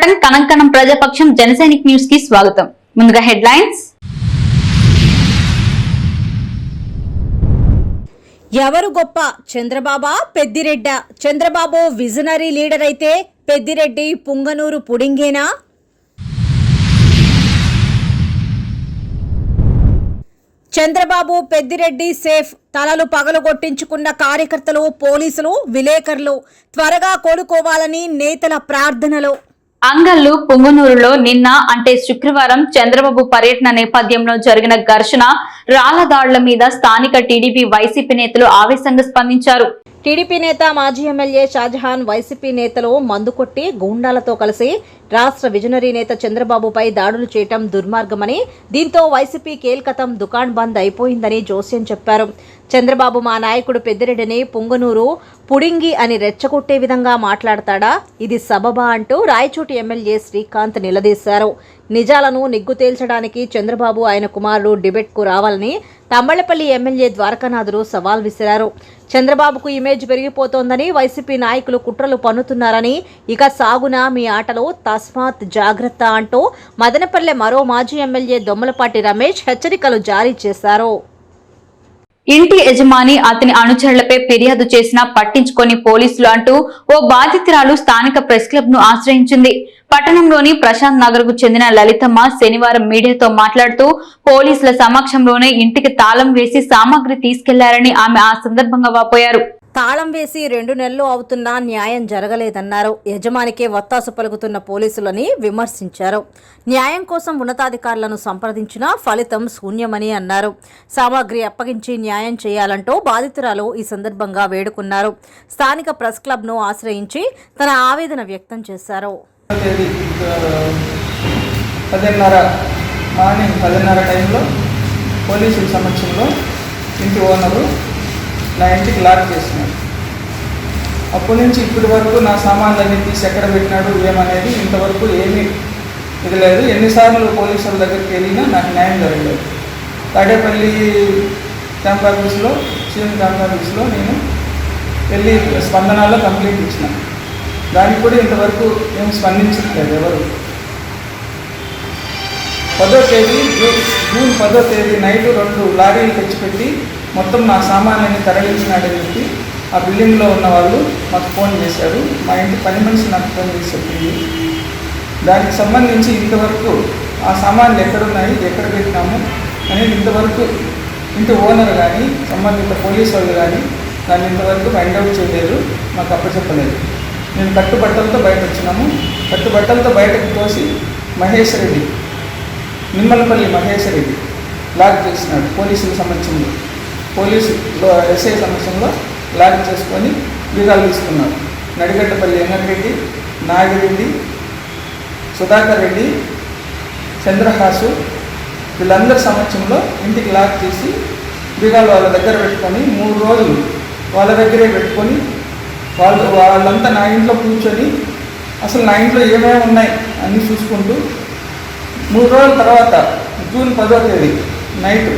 క్షణక్షణ కనంకణం ప్రజాపక్షం జనసైనిక్ న్యూస్కి స్వాగతం. ముందుగా హెడ్ లైన్స్ ఎవరు గొప్ప? చంద్రబాబా పెద్దిరెడ్డ. చంద్రబాబు విజనరీ లీడర్ అయితే పెద్దిరెడ్డి పుంగనూరు పుడింగేనా? చంద్రబాబు పెద్దిరెడ్డి సేఫ్. తలలు పగలు కొట్టించుకున్న కార్యకర్తలు పోలీసులు విలేకరులు. త్వరగా కోలుకోవాలని నేతల ప్రార్థనలు. అంగల్లు పుంగునూరులో నిన్న అంటే శుక్రవారం చంద్రబాబు పర్యటన నేపథ్యంలో జరిగిన ఘర్షణ రాళ్ళ దాడుల మీద స్థానిక టీడీపీ వైసీపీ నేతలు ఆవేశంగా స్పందించారు. టీడీపీ నేత మాజీ ఎమ్మెల్యే షాజహాన్ వైసీపీ నేతలు మందు కొట్టి గూండాలతో కలిసి రాష్ట్ర విజనరీ నేత చంద్రబాబుపై దాడులు చేయటం దుర్మార్గమని దీంతో వైసీపీ కేల్కతం దుకాణ్ బంద్ అయిపోయిందని జోస్యం చెప్పారు. చంద్రబాబు మా నాయకుడు పెద్దిరెడ్డిని పొంగనూరు పుడింగి అని రెచ్చగొట్టే విధంగా మాట్లాడతాడా? ఇది సబబా అంటూ రాయచోటి ఎమ్మెల్యే శ్రీకాంత్ నిలదీశారు. నిజాలను నిగ్గు తేల్చడానికి చంద్రబాబు ఆయన కుమారుడు డిబెట్కు రావాలని తమ్మళ్ళపల్లి ఎమ్మెల్యే ద్వారకానాథుడు సవాల్ విసిరారు. చంద్రబాబుకు ఇమేజ్ పెరిగిపోతోందని వైసీపీ నాయకులు కుట్రలు పన్నుతున్నారని ఇక సాగున మీ ఆటలో తస్మాత్ జాగ్రత్త అంటూ మదనపల్లె మరో మాజీ ఎమ్మెల్యే దొమ్మలపాటి రమేష్ హెచ్చరికలు జారీ చేశారు. ఇంటి యజమాని అతని అనుచరులపై ఫిర్యాదు చేసినా పట్టించుకొని పోలీసులు అంటూ ఓ బాధితురాలు స్థానిక ప్రెస్ క్లబ్ను ఆశ్రయించింది. పట్టణంలోని ప్రశాంత్ నగర్కు చెందిన లలితమ్మ శనివారం మీడియాతో మాట్లాడుతూ పోలీసుల సమక్షంలోనే ఇంటికి తాళం వేసి సామాగ్రి తీసుకెళ్ళారని ఆమె ఆ సందర్భంగా వాపోయారు. తాళం వేసి రెండు నెలలు అవుతున్నా న్యాయం జరగలేదన్నారు. యజమానికే వత్తాసు పలుకుతున్న పోలీసులని విమర్శించారు. న్యాయం కోసం ఉన్నతాధికారులను సంప్రదించినా ఫలితం శూన్యమని అన్నారు. సామాగ్రి అప్పగించి న్యాయం చేయాలంటూ బాధితురాలు ఈ సందర్భంగా వేడుకున్నారు. స్థానిక ప్రెస్ క్లబ్ను ఆశ్రయించి తన ఆవేదన వ్యక్తం చేశారు. పదిన్నర మార్నింగ్ పదిన్నర టైంలో పోలీసుల సమక్షంలో ఇంటి ఓనరు నా ఇంటికి లాక్ చేసినాడు అప్పటి నుంచి ఇప్పటి వరకు నా సామాన్లన్నీ తీసి ఎక్కడ పెట్టినాడు ఏమనేది ఇంతవరకు ఏమీ ఇది లేదు ఎన్నిసార్లు పోలీసుల దగ్గరికి వెళ్ళినా నాకు న్యాయం జరగలేదు. తాడేపల్లి క్యాంప్ ఆఫీస్లో సీఎం క్యాంప్ ఆఫీస్లో నేను వెళ్ళి స్పందనలో కంప్లైంట్ ఇచ్చిన. దానికి కూడా ఇంతవరకు ఏం స్పందించట్లేదు ఎవరు. పదో తేదీ జూన్ పదో తేదీ నైట్ రెండు లారీలు తెచ్చిపెట్టి మొత్తం నా సామాన్లన్నీ తరలించినాడని చెప్పి ఆ బిల్డింగ్లో ఉన్న వాళ్ళు మాకు ఫోన్ చేశారు. మా ఇంటి పని మనిషి నాకు ఫోన్ చేసి చెప్పింది దానికి సంబంధించి ఇంతవరకు ఆ సామాన్లు ఎక్కడున్నాయి ఎక్కడ పెట్టినాము అనేది ఇంతవరకు ఇంటి ఓనర్ కానీ సంబంధిత పోలీసు వాళ్ళు కానీ దాన్ని ఇంతవరకు ఫైండ్ అవుట్ చేయలేదు. మాకు అప్పచెప్పలేదు నేను కట్టుబట్టలతో బయట వచ్చినాము కట్టుబట్టలతో బయటకు తోసి మహేష్ రెడ్డి నిమ్మలపల్లి మహేష్ రెడ్డి లాక్ చేసినాడు పోలీసులకు సంబంధించింది. పోలీసు ఎస్ఐ సమక్షంలో లాక్ చేసుకొని వివరాలు తీసుకున్నారు. నడిగడ్డపల్లి ఎంగన్రెడ్డి నాగిరెడ్డి సుధాకర్ రెడ్డి చంద్రహాసు వీళ్ళందరి సమక్షంలో ఇంటికి లాక్ చేసి బీగాలు వాళ్ళ దగ్గర పెట్టుకొని మూడు రోజులు వాళ్ళ దగ్గరే పెట్టుకొని వాళ్ళు వాళ్ళంతా నా ఇంట్లో కూర్చొని అసలు నా ఇంట్లో ఏమేమి ఉన్నాయి అన్నీ చూసుకుంటూ మూడు రోజుల తర్వాత జూన్ పదో తేదీ నైట్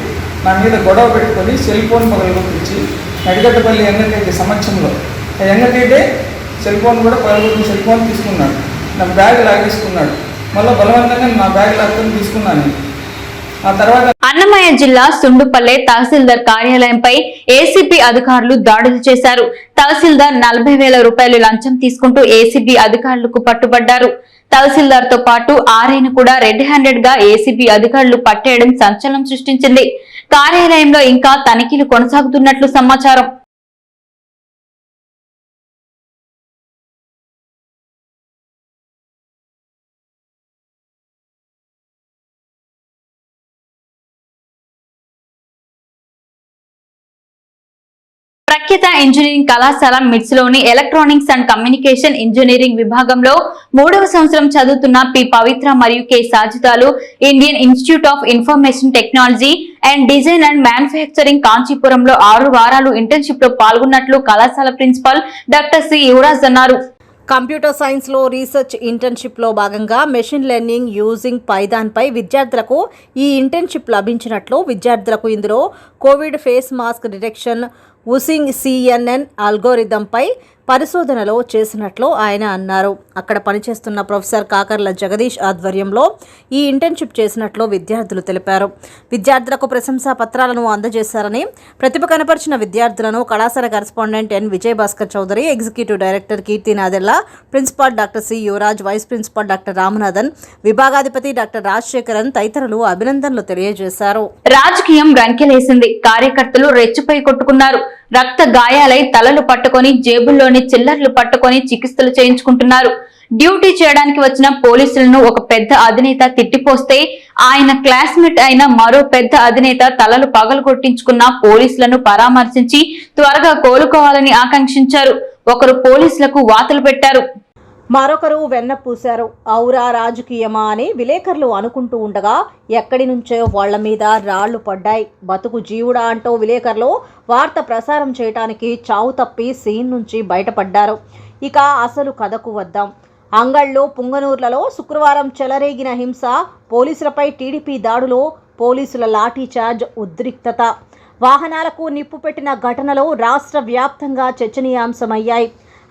నా మీద గొడవ పెట్టుకొని సెల్ ఫోన్ పగలగొట్టించి నడిగడ్డపల్లి ఎంగటరెడ్డి సమక్షంలో. ఆ సెల్ ఫోన్ కూడా పగలగొట్టిన సెల్ ఫోన్ తీసుకున్నాడు. నా బ్యాగ్ లాగేసుకున్నాడు. మళ్ళీ బలవంతంగా నా బ్యాగ్ లాక్కొని తీసుకున్నాను. ఆ తర్వాత అన్నమయ్య జిల్లా సుండుపల్లె తహసీల్దార్ కార్యాలయంపై ఏసీబీ అధికారులు దాడులు చేశారు. తహసీల్దార్ నలభై వేల రూపాయలు లంచం తీసుకుంటూ ఏసీబీ అధికారులకు పట్టుబడ్డారు. తహసీల్దార్తో పాటు ఆర్ఐను కూడా రెడ్ హ్యాండెడ్గా ఏసీబీ అధికారులు పట్టేయడం సంచలనం సృష్టించింది. కార్యాలయంలో ఇంకా తనిఖీలు కొనసాగుతున్నట్లు సమాచారం. ప్రఖ్యాత ఇంజనీరింగ్ కళాశాల మిడ్స్లోని ఎలక్ట్రానిక్స్ అండ్ కమ్యూనికేషన్ ఇంజనీరింగ్ విభాగంలో మూడవ సంవత్సరం చదువుతున్న పి పవిత్ర మరియు K సాజితాలు Indian Institute of Information Technology and Design and Manufacturing కాంచీపురంలో ఆరు వారాలు ఇంటర్న్షిప్లో పాల్గొన్నట్లు కళాశాల ప్రిన్సిపాల్ డాక్టర్ సి యువరాజ్ అన్నారు. కంప్యూటర్ సైన్స్లో రీసెర్చ్ ఇంటర్న్షిప్లో భాగంగా మెషిన్ లెర్నింగ్ యూజింగ్ పైథాన్పై విద్యార్థులకు ఈ ఇంటర్న్షిప్ లభించినట్లు విద్యార్థులకు ఇందులో Covid face mask detection using CNN అల్గోరిథంపై పరిశోధనలో చేసినట్లు ఆయన అన్నారు. అక్కడ పనిచేస్తున్న ప్రొఫెసర్ కాకర్ల జగదీష్ ఆధ్వర్యంలో ఈ ఇంటర్న్షిప్ చేసినట్లు విద్యార్థులు తెలిపారు. విద్యార్థులకు ప్రశంసా పత్రాలను అందజేశారని ప్రతిభ కనపరిచిన విద్యార్థులను కళాశాల correspondent N. Vijayabhaskar Chowdary executive director Keerthi Nadella principal doctor C. Yuvaraj vice principal doctor Ramanathan విభాగాధిపతి doctor Rajasekharan తదితరులు అభినందనలు తెలియజేశారు. రాజకీయం రంకెలేసింది. కార్యకర్తలు రెచ్చిపోయి కొట్టుకున్నారు. రక్త గాయాలై తలలు పట్టుకొని జేబుల్లోని చిల్లర్లు పట్టుకొని చికిత్సలు చేయించుకుంటున్నారు. డ్యూటీ చేయడానికి వచ్చిన పోలీసులను ఒక పెద్ద అధినేత తిట్టిపోస్తే ఆయన క్లాస్మేట్ అయిన మరో పెద్ద అధినేత తలలు పగలగొట్టించుకున్న పోలీసులను పరామర్శించి త్వరగా కోలుకోవాలని ఆకాంక్షించారు. ఒకరు పోలీసులకు వాతలు పెట్టారు. మరొకరు వెన్న పూశారు. ఔరా రాజకీయమా అని విలేకరులు అనుకుంటూ ఉండగా ఎక్కడి నుంచో వాళ్ళ మీద రాళ్ళు పడ్డాయి. బతుకు జీవుడా అంటూ విలేకరులు వార్త ప్రసారం చేయటానికి చావు తప్పి సీన్ నుంచి బయటపడ్డారు. ఇక అసలు కథకు వద్దాం. అంగళ్ళు పుంగనూర్లలో శుక్రవారం చెలరేగిన హింస పోలీసులపై టీడీపీ దాడులో పోలీసుల లాఠీచార్జ్ ఉద్రిక్తత. వాహనాలకు నిప్పు పెట్టిన ఘటనలు రాష్ట్ర వ్యాప్తంగా చర్చనీయాంశమయ్యాయి.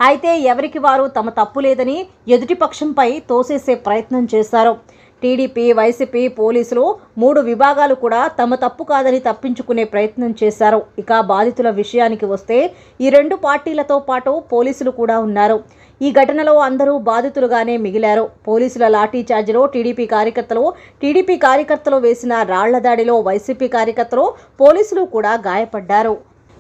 అయితే ఎవరికి వారు తమ తప్పు లేదని ఎదుటిపక్షంపై తోసేసే ప్రయత్నం చేశారు. టీడీపీ వైసీపీ పోలీసులు మూడు విభాగాలు కూడా తమ తప్పు కాదని తప్పించుకునే ప్రయత్నం చేశారు. ఇక బాధితుల విషయానికి వస్తే ఈ రెండు పార్టీలతో పాటు పోలీసులు కూడా ఉన్నారు. ఈ ఘటనలో అందరూ బాధితులుగానే మిగిలారు. పోలీసుల లాఠీఛార్జిలో టీడీపీ కార్యకర్తలు టీడీపీ కార్యకర్తలు వేసిన రాళ్ళ దాడిలో వైసీపీ కార్యకర్తలు పోలీసులు కూడా గాయపడ్డారు.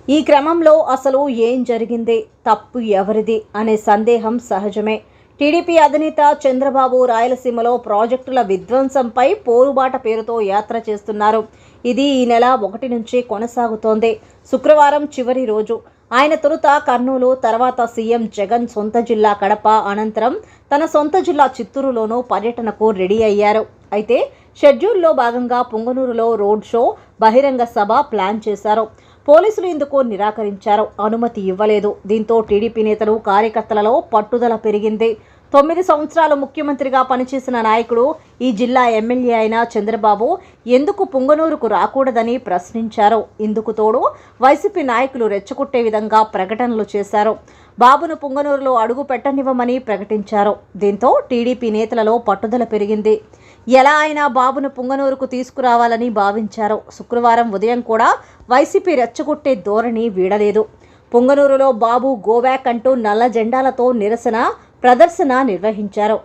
ఈ క్రమంలో అసలు ఏం జరిగింది? తప్పు ఎవరిది? అనే సందేహం సహజమే. టీడీపీ అధినేత చంద్రబాబు రాయలసీమలో ప్రాజెక్టుల విధ్వంసంపై పోరుబాట పేరుతో యాత్ర చేస్తున్నారు. ఇది ఈ నెల ఒకటి నుంచి కొనసాగుతోంది. శుక్రవారం చివరి రోజు. ఆయన తొలుత కర్నూలు తర్వాత సీఎం జగన్ సొంత జిల్లా కడప అనంతరం తన సొంత జిల్లా చిత్తూరులోనూ పర్యటనకు రెడీ అయ్యారు. అయితే షెడ్యూల్లో భాగంగా పుంగనూరులో రోడ్ షో బహిరంగ సభ ప్లాన్ చేశారు. పోలీసులు ఇందుకు నిరాకరించారు అనుమతి ఇవ్వలేదు. దీంతో టీడీపీ నేతలు కార్యకర్తలలో పట్టుదల పెరిగింది. తొమ్మిది సంవత్సరాలు ముఖ్యమంత్రిగా పనిచేసిన నాయకుడు ఈ జిల్లా ఎమ్మెల్యే అయిన చంద్రబాబు ఎందుకు పుంగనూరుకు రాకూడదని ప్రశ్నించారు ఇందుకు తోడు వైసీపీ నాయకులు రెచ్చగొట్టే విధంగా ప్రకటనలు చేశారు. బాబును పుంగనూరులో అడుగు పెట్టనివ్వమని ప్రకటించారు. దీంతో టీడీపీ నేతలలో పట్టుదల పెరిగింది. ఎలా అయినా బాబును పుంగనూరుకు తీసుకురావాలని భావించారు. శుక్రవారం ఉదయం కూడా వైసీపీ రెచ్చగొట్టే ధోరణి వీడలేదు. పుంగనూరులో బాబు గోబ్యాక్ అంటూ నల్ల జెండాలతో నిరసన ప్రదర్శన నిర్వహించారు.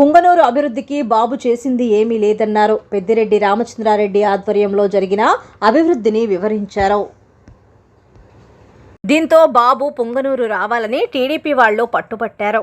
పుంగనూరు అభివృద్ధికి బాబు చేసింది ఏమీ లేదన్నారు. పెద్దిరెడ్డి రామచంద్రారెడ్డి ఆధ్వర్యంలో జరిగిన అభివృద్ధిని వివరించారు. దీంతో బాబు పొంగనూరు రావాలని టీడీపీ వాళ్ళు పట్టుబట్టారు.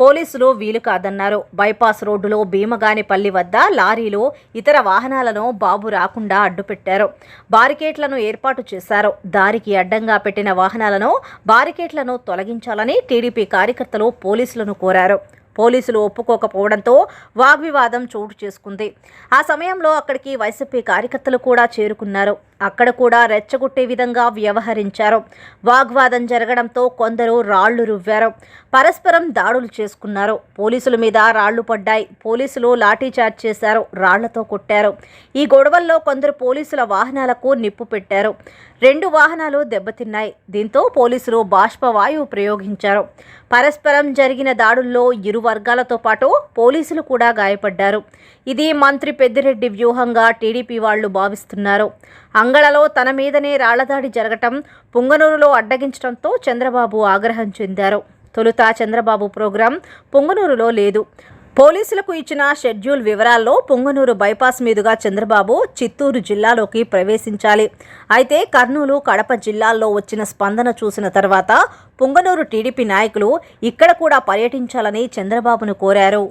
పోలీసులు వీలు కాదన్నారు. బైపాస్ రోడ్డులో భీమగానిపల్లి వద్ద లారీలు ఇతర వాహనాలను బాబు రాకుండా అడ్డుపెట్టారు. బారికేట్లను ఏర్పాటు చేశారు. దారికి అడ్డంగా పెట్టిన వాహనాలను బారికేట్లను తొలగించాలని టీడీపీ కార్యకర్తలు పోలీసులను కోరారు. పోలీసులు ఒప్పుకోకపోవడంతో వాగ్వివాదం చోటు చేసుకుంది. ఆ సమయంలో అక్కడికి వైసీపీ కార్యకర్తలు కూడా చేరుకున్నారు. అక్కడ కూడా రెచ్చగొట్టే విధంగా వ్యవహరించారు. వాగ్వాదం జరగడంతో కొందరు రాళ్ళు రువ్వారు. పరస్పరం దాడులు చేసుకున్నారు. పోలీసుల మీద రాళ్ళు పడ్డాయి. పోలీసులు లాఠీచార్జ్ చేశారు. రాళ్ళతో కొట్టారు. ఈ గొడవల్లో కొందరు పోలీసుల వాహనాలకు నిప్పు పెట్టారు. రెండు వాహనాలు దెబ్బతిన్నాయి. దీంతో పోలీసులు బాష్పవాయువు ప్రయోగించారు. పరస్పరం జరిగిన దాడుల్లో ఇరు వర్గాలతో పాటు పోలీసులు కూడా గాయపడ్డారు. ఇది మంత్రి పెద్దిరెడ్డి వ్యూహంగా టీడీపీ వాళ్ళు భావిస్తున్నారు. అంగళలో తన మీదనే రాళ్ళదాడి జరగటం పుంగనూరులో అడ్డగించడంతో చంద్రబాబు ఆగ్రహం చెందారు. తొలుత చంద్రబాబు ప్రోగ్రాం పొంగనూరులో లేదు. పోలీసులకు ఇచ్చిన షెడ్యూల్ వివరాల్లో పొంగనూరు బైపాస్ మీదుగా చంద్రబాబు చిత్తూరు జిల్లాలోకి ప్రవేశించాలి. అయితే కర్నూలు కడప జిల్లాల్లో వచ్చిన స్పందన చూసిన తర్వాత పొంగనూరు టీడీపీ నాయకులు ఇక్కడ కూడా పర్యటించాలని చంద్రబాబును కోరారు.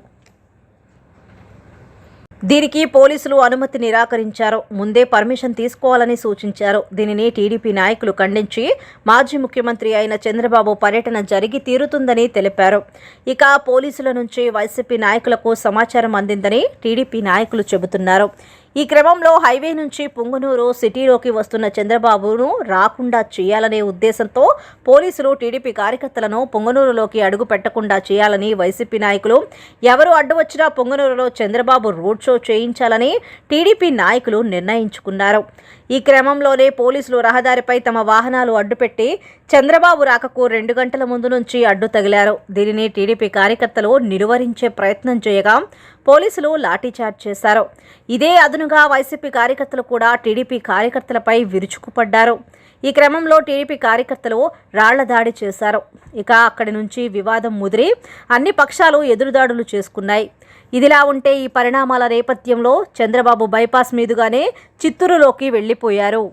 దీనికి పోలీసులు అనుమతి నిరాకరించారు. ముందే పర్మిషన్ తీసుకోవాలని సూచించారు. దీనిని టీడీపీ నాయకులు ఖండించి మాజీ ముఖ్యమంత్రి అయిన చంద్రబాబు పర్యటన జరిగి తీరుతుందని తెలిపారు. ఇక పోలీసుల నుంచి వైసీపీ నాయకులకు సమాచారం అందిందని టీడీపీ నాయకులు చెబుతున్నారు. ఈ క్రమంలో హైవే నుంచి పుంగునూరు సిటీలోకి వస్తున్న చంద్రబాబును రాకుండా చేయాలనే ఉద్దేశంతో పోలీసులు టీడీపీ కార్యకర్తలను పొంగనూరులోకి అడుగు పెట్టకుండా చేయాలని వైసీపీ నాయకులు ఎవరు అడ్డు వచ్చినా పొంగనూరులో చంద్రబాబు రోడ్ షో చేయించాలని టీడీపీ నాయకులు నిర్ణయించుకున్నారు. ఈ క్రమంలోనే పోలీసులు రహదారిపై తమ వాహనాలు అడ్డుపెట్టి చంద్రబాబు రాకకు రెండు గంటల ముందు నుంచి అడ్డు తగిలారు. దీనిని టీడీపీ కార్యకర్తలు నిలువరించే ప్రయత్నం చేయగా పోలీసులు లాఠీచార్జ్ చేశారు. ఇదే అదునుగా వైసీపీ కార్యకర్తలు కూడా టీడీపీ కార్యకర్తలపై విరుచుకుపడ్డారు. ఈ క్రమంలో టీడీపీ కార్యకర్తలు రాళ్ళ దాడి చేశారు. ఇక అక్కడి నుంచి వివాదం ముదిరి అన్ని పక్షాలు ఎదురుదాడులు చేసుకున్నాయి. ఇదిలా ఉంటే ఈ పరిణామాల నేపథ్యంలో చంద్రబాబు బైపాస్ మీదుగానే చిత్తూరులోకి వెళ్ళిపోయారు.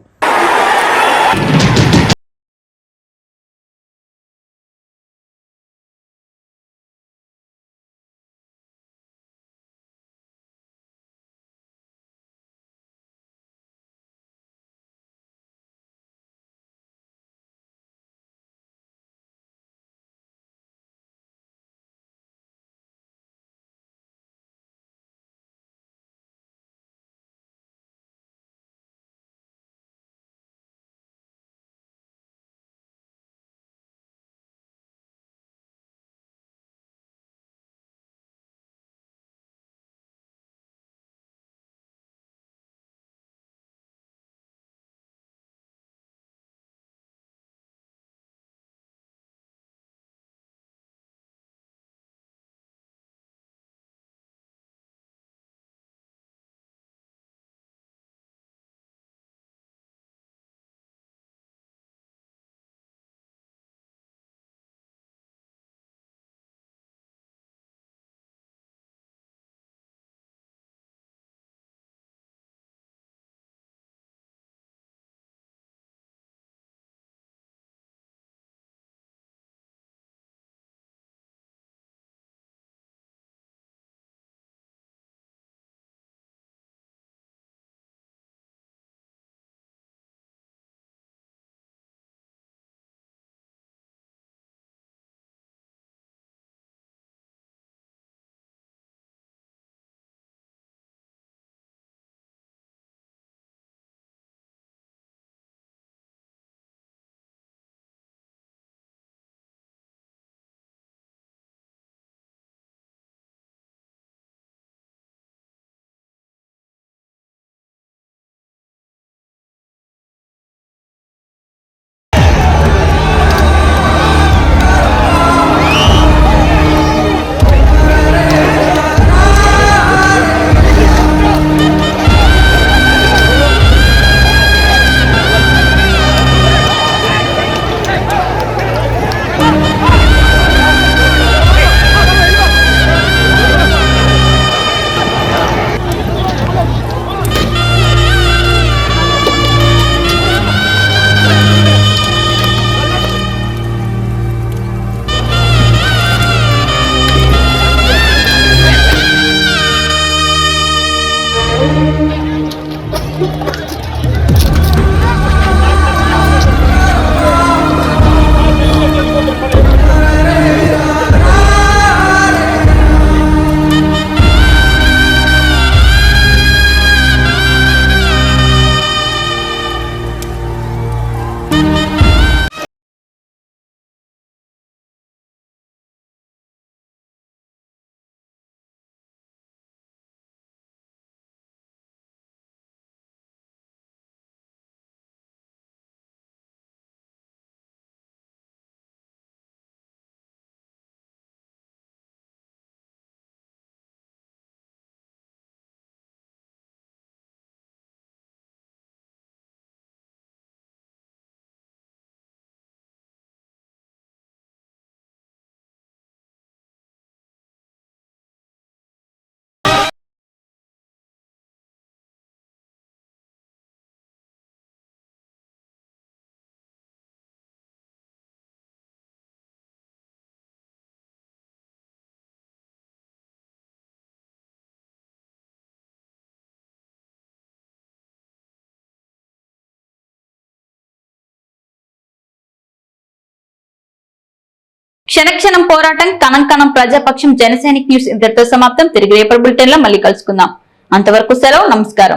క్షణక్షణం పోరాటం కణం కణం ప్రజాపక్షం జనసైనిక్ న్యూస్ ఇంతటితో సమాప్తం. తిరిగి రేపటి బులెటిన్లో మళ్ళీ కలుసుకుందాం. అంతవరకు సెలవు నమస్కారం.